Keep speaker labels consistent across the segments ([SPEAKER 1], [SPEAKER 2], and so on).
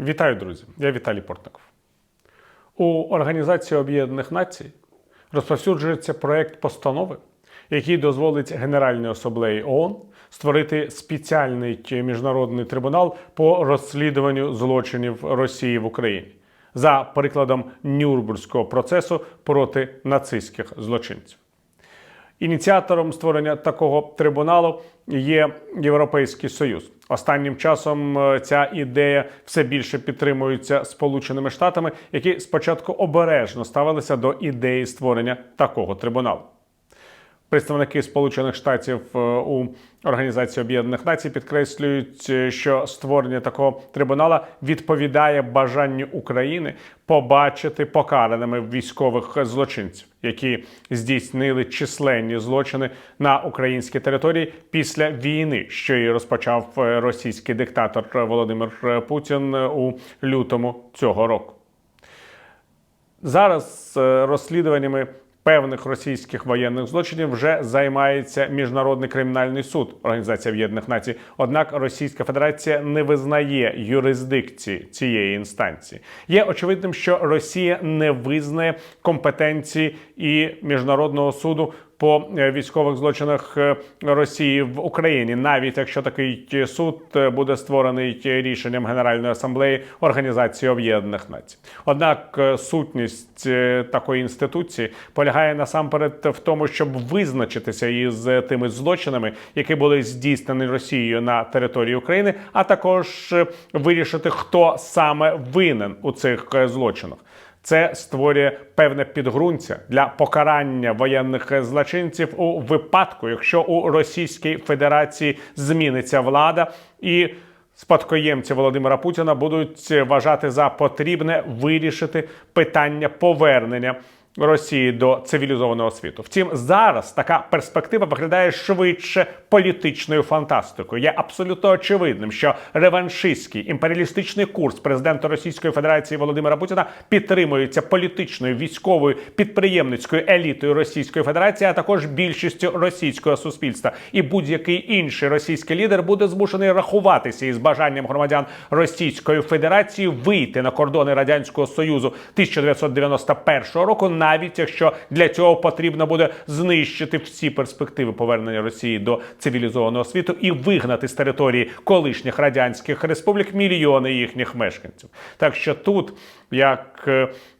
[SPEAKER 1] Вітаю, друзі! Я Віталій Портников. У Організації Об'єднаних Націй розповсюджується проект постанови, який дозволить Генеральній асамблеї ООН створити спеціальний міжнародний трибунал по розслідуванню злочинів Росії в Україні за прикладом Нюрнберзького процесу проти нацистських злочинців. Ініціатором створення такого трибуналу є Європейський Союз. Останнім часом е, ця ідея все більше підтримується Сполученими Штатами, які спочатку обережно ставилися до ідеї створення такого трибуналу. Представники Сполучених Штатів е, у Організації Об'єднаних Націй підкреслюють, е, що створення такого трибунала відповідає бажанню України побачити покараними військових злочинців, які здійснили численні злочини на українській території після війни, що її розпочав е, російський диктатор Володимир Путін у лютому цього року. Зараз розслідуваннями певних російських воєнних злочинів вже займається міжнародний кримінальний суд Організації Об'єднаних Націй. Однак Російська Федерація не визнає юрисдикції цієї інстанції. Є очевидним, що Росія не визнає компетенції і міжнародного суду. По е, військових злочинах е, Росії в Україні, навіть якщо такий суд е, буде створений рішенням Генеральної асамблеї Організації Об'єднаних Націй. Однак сутність такої інституції полягає насамперед в тому, щоб визначитися із тими злочинами, які були здійснені Росією на території України, а також вирішити, хто саме винен у цих злочинах. Це створює певне підґрунтя для покарання воєнних злочинців у випадку, якщо у Російській Федерації зміниться влада і спадкоємці Володимира Путіна будуть вважати за потрібне вирішити питання повернення. Росії до цивілізованого світу. Втім, зараз така перспектива виглядає швидше політичною фантастикою. Є абсолютно очевидним, що реваншистський імперіалістичний курс президента Російської Федерації Володимира Путіна підтримується політичною військовою підприємницькою елітою Російської Федерації, а також більшістю російського суспільства. І будь-який інший російський лідер буде змушений рахуватися із бажанням громадян Російської Федерації вийти на кордони радянського союзу 1991 року навіть якщо для цього потрібно буде знищити всі перспективи повернення Росії до цивілізованого світу і вигнати з території колишніх радянських республік мільйони їхніх мешканців. Так що тут, як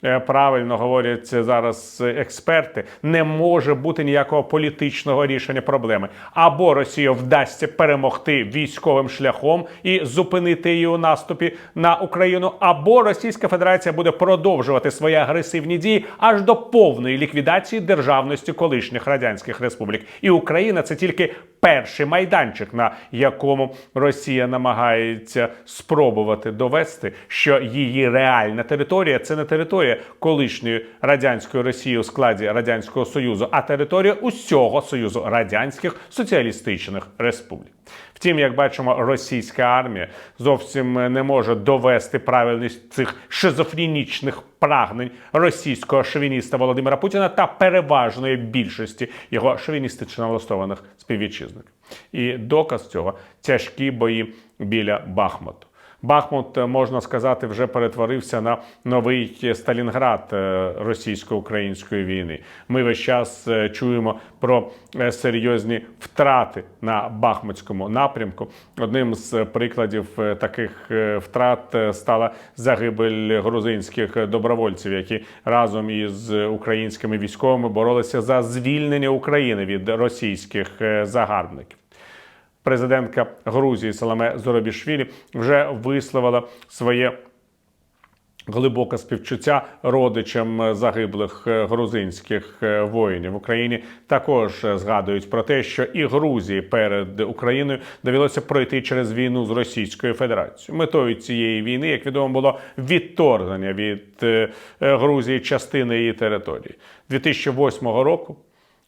[SPEAKER 1] е, правильно говорять зараз експерти, не може бути ніякого політичного рішення проблеми. Або Росія вдасться перемогти військовим шляхом і зупинити її у наступі на Україну, або Російська Федерація буде продовжувати свої агресивні дії аж до повної ліквідації державності колишніх радянських республік. І Україна це тільки перший майданчик, на якому Росія намагається спробувати довести, що її реальна територія це не територія колишньої радянської Росії у складі радянського союзу, а територія усього союзу радянських соціалістичних республік. Втім, як бачимо, російська армія зовсім не може довести правильність цих шизофренічних прагнень російського шовініста Володимира Путіна та переважної більшості його шовіністично налаштованих співвітчизників. І доказ цього тяжкі бої біля Бахмуту. Бахмут, можна сказати, вже перетворився на новий Сталінград е, російсько-української війни. Ми весь час е, чуємо про е, серйозні втрати на Бахмутському напрямку. Одним з прикладів таких втрат стала загибель грузинських добровольців, які разом із українськими військовими боролися за звільнення України від російських загарбників президентка Грузії Саламе Зоробішвілі вже висловила своє. Глибоке співчуття родичам загиблих грузинських воїнів в Україні також згадують про те, що і Грузії перед Україною довелося пройти через війну з Російською Федерацією. Метою цієї війни, як відомо, було відторгнення від Грузії частини її території 2008 року.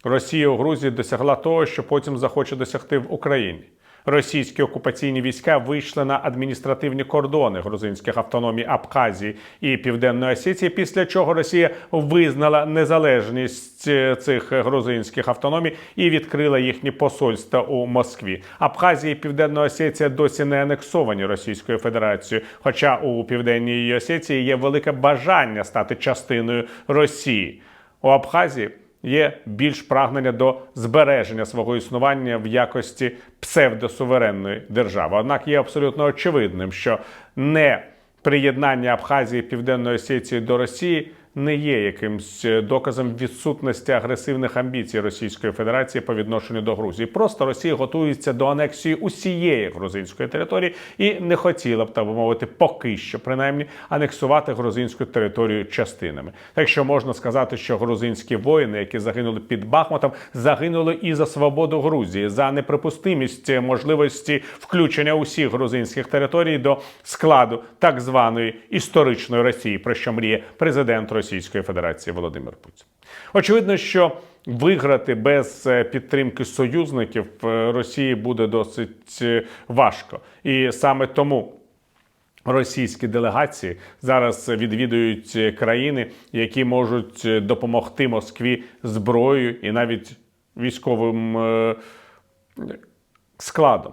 [SPEAKER 1] Росія у Грузії досягла того, що потім захоче досягти в Україні. Російські окупаційні війська вийшли на адміністративні кордони грузинських автономій Абхазії і Південної Осетії, після чого Росія визнала незалежність е, цих грузинських автономій і відкрила їхні посольства у Москві. Абхазія і Південна Осетія досі не анексовані Російською Федерацією, хоча у Південній Осетії є велике бажання стати частиною Росії. У Абхазії є більш прагнення до збереження свого існування в якості псевдосуверенної держави. Однак є абсолютно очевидним, що не приєднання Абхазії і Південної Осетії до Росії не є якимсь доказом відсутності агресивних амбіцій Російської Федерації по відношенню до Грузії. Просто Росія готується до анексії усієї грузинської території і не хотіла б так би мовити, поки що принаймні анексувати грузинську територію частинами. Так що можна сказати, що грузинські воїни, які загинули під Бахмутом, загинули і за свободу Грузії, за неприпустимість можливості включення усіх грузинських територій до складу так званої історичної Росії, про що мріє президент Російської Федерації Володимир Путін. Очевидно, що виграти без е, підтримки союзників е, Росії буде досить е, важко, і саме тому. Російські делегації зараз відвідують країни, які можуть допомогти Москві зброєю і навіть військовим складом.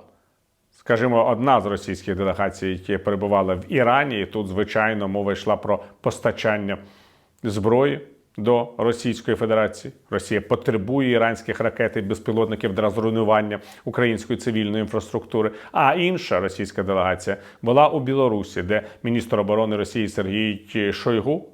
[SPEAKER 1] Скажімо, одна з російських делегацій, які перебувала в Ірані, і тут, звичайно, мова йшла про постачання зброї до Російської Федерації. Росія потребує іранських ракет і безпілотників для зруйнування української цивільної інфраструктури. А інша російська делегація була у Білорусі, де міністр оборони Росії Сергій Шойгу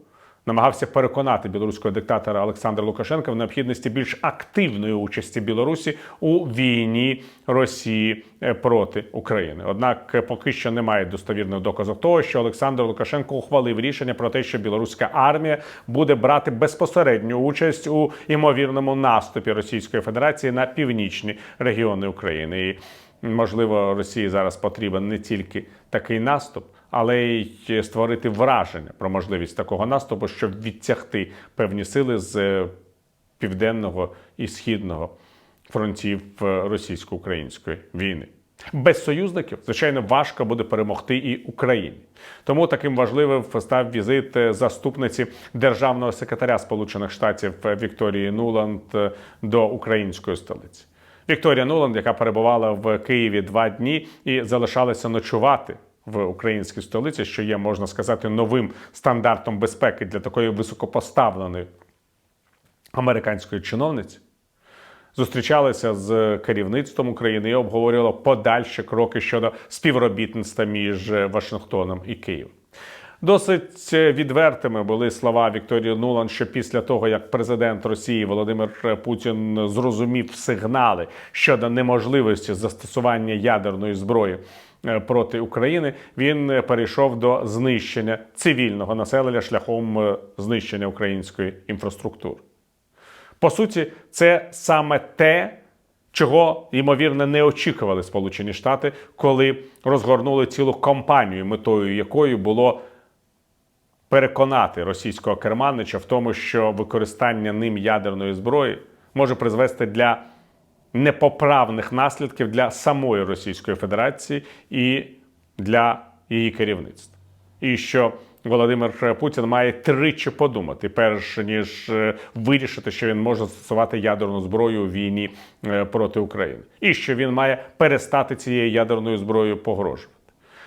[SPEAKER 1] намагався переконати білоруського диктатора Олександра Лукашенка в необхідності більш активної участі Білорусі у війні Росії е, проти України. Однак е, поки що немає достовірного доказу того, що Олександр Лукашенко ухвалив рішення про те, що білоруська армія буде брати безпосередню участь у ймовірному наступі Російської Федерації на північні регіони України. І можливо Росії зараз потрібен не тільки такий наступ але й створити враження про можливість такого наступу, щоб відтягти певні сили з е, південного і східного фронтів е, російсько-української війни. Без союзників, звичайно, важко буде перемогти і Україні. Тому таким важливим став візит е, заступниці державного секретаря Сполучених Штатів Вікторії Нуланд до української столиці. Вікторія Нуланд, яка перебувала в Києві два дні і залишалася ночувати в українській столиці, що є, можна сказати, новим стандартом безпеки для такої високопоставленої американської чиновниці. Зустрічалися з керівництвом України і обговорювали подальші кроки щодо співробітництва між Вашингтоном і Києвом. Досить відвертими були слова Вікторії Нулан, що після того, як президент Росії Володимир Путін зрозумів сигнали щодо неможливості застосування ядерної зброї проти України, він е, перейшов до знищення цивільного населення шляхом е, знищення української інфраструктури. По суті, це саме те. Чого ймовірно не очікували Сполучені Штати, коли розгорнули цілу кампанію, метою якої було переконати російського керманича в тому, що використання ним ядерної зброї може призвести для непоправних наслідків для самої Російської Федерації і для її керівництва. І що Володимир Путін має тричі подумати, перш ніж е, вирішити, що він може застосувати ядерну зброю у війні е, проти України, і що він має перестати цією ядерною зброєю погрожувати.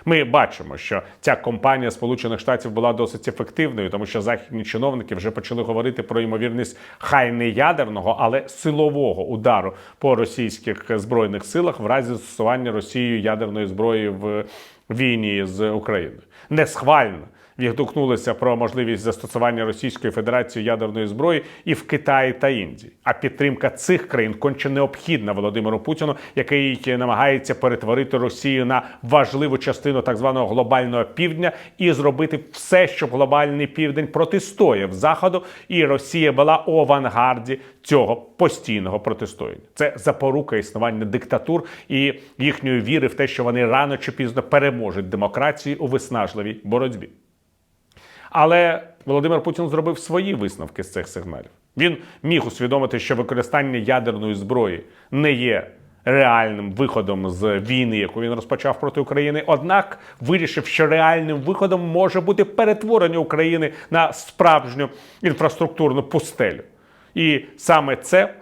[SPEAKER 1] Ми бачимо, що ця компанія Сполучених Штатів була досить ефективною, тому що західні чиновники вже почали говорити про ймовірність хай не ядерного, але силового удару по російських збройних силах в разі застосування Росією ядерної зброї в війні з Україною. Не схвально відгукнулися про можливість застосування Російської Федерації ядерної зброї і в Китаї та Індії. А підтримка цих країн конче необхідна Володимиру Путіну, який намагається перетворити Росію на важливу частину так званого глобального півдня і зробити все, щоб глобальний південь протистояв заходу, і Росія була у авангарді цього постійного протистояння. Це запорука існування диктатур і їхньої віри в те, що вони рано чи пізно переможуть демократію у виснажливій боротьбі. Але Володимир Путін зробив свої висновки з цих сигналів. Він міг усвідомити, що використання ядерної зброї не є реальним виходом з війни, яку він розпочав проти України. Однак вирішив, що реальним виходом може бути перетворення України на справжню інфраструктурну пустелю. І саме це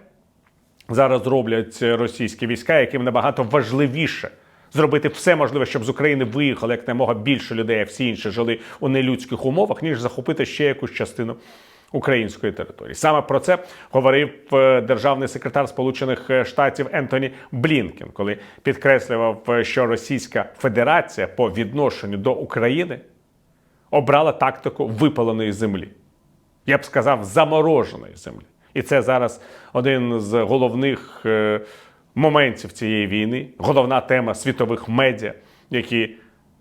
[SPEAKER 1] зараз роблять російські війська, яким набагато важливіше зробити все можливе, щоб з України виїхало якомога більше людей, а всі інші жили у нелюдських умовах, ніж захопити ще якусь частину української території. Саме про це говорив е, державний секретар Сполучених Штатів Ентоні Блінкен, коли підкреслював, е, що Російська Федерація по відношенню до України обрала тактику випаленої землі я б сказав, замороженої землі. І це зараз один з головних е, моментів цієї війни, головна тема світових медіа, які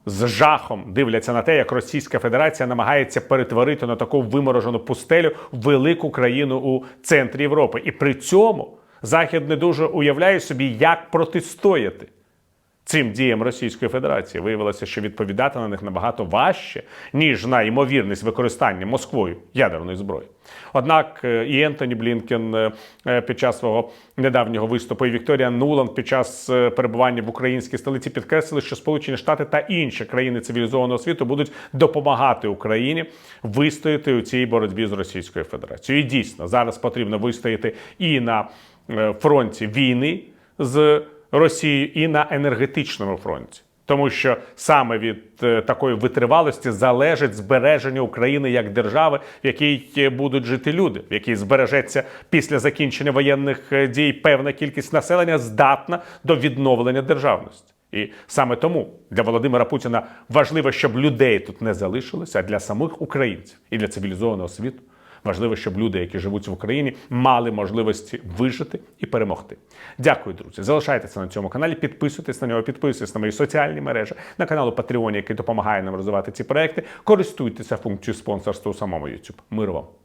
[SPEAKER 1] з жахом дивляться на те, як Російська Федерація намагається перетворити на таку виморожену пустелю велику країну у центрі Європи. І при цьому Захід не дуже уявляє собі, як протистояти цим діям Російської Федерації виявилося, що відповідати на них набагато важче, ніж на ймовірність використання Москвою ядерної зброї. Однак е, і Ентоні Блінкен е, е, під час свого недавнього виступу, і Вікторія Нуланд під час перебування в українській столиці підкреслили, що Сполучені Штати та інші країни цивілізованого світу будуть допомагати Україні вистояти у цій боротьбі з Російською Федерацією. І дійсно зараз потрібно вистояти і на фронті війни з Росією і на енергетичному фронті. Тому що саме від е, такої витривалості залежить збереження України як держави, в якій е, будуть жити люди, в якій збережеться після закінчення воєнних е, дій певна кількість населення здатна до відновлення державності. І саме тому для Володимира Путіна важливо, щоб людей тут не залишилося, а для самих українців і для цивілізованого світу. Важливо, щоб люди, які живуть в Україні, мали можливості вижити і перемогти. Дякую, друзі. Залишайтеся на цьому каналі, підписуйтесь на нього, підписуйтесь на мої соціальні мережі, на канал Patreon, який допомагає нам розвивати ці проекти. Користуйтеся функцією спонсорства у самому YouTube. Миру вам!